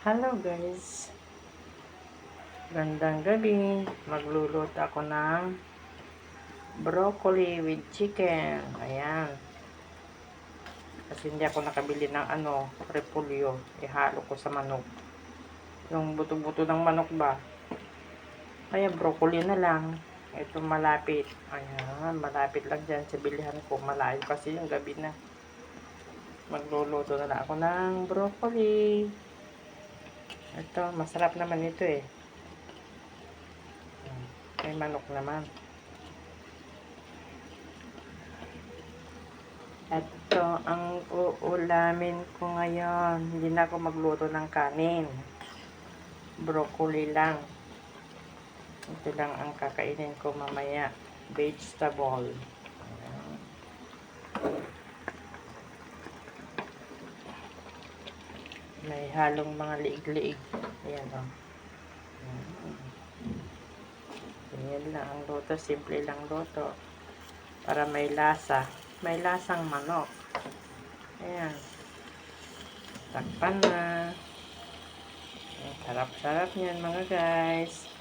Hello guys. Gandang gabi. Magluluto ako ng broccoli with chicken. Ayan. Kasi hindi ako nakabili ng ano, repolyo. Ihalo ko sa manok. Yung buto-buto ng manok ba? Kaya broccoli na lang. Ito malapit. Ayan, malapit lang dyan sa bilihan ko. Malayo kasi yung gabi na. Magluluto na lang ako ng broccoli. Ito, masarap naman ito eh. May manok naman. Ito ang uulamin ko ngayon. Hindi na ako magluto ng kanin. Broccoli lang. Ito lang ang kakainin ko mamaya. Vegetable. May halong mga liig-liig. Ayan o. Oh. Ayan lang ang luto. Simple lang luto. Para may lasa. May lasang manok. Ayan. Takpan na. Sarap-sarap niyan mga guys.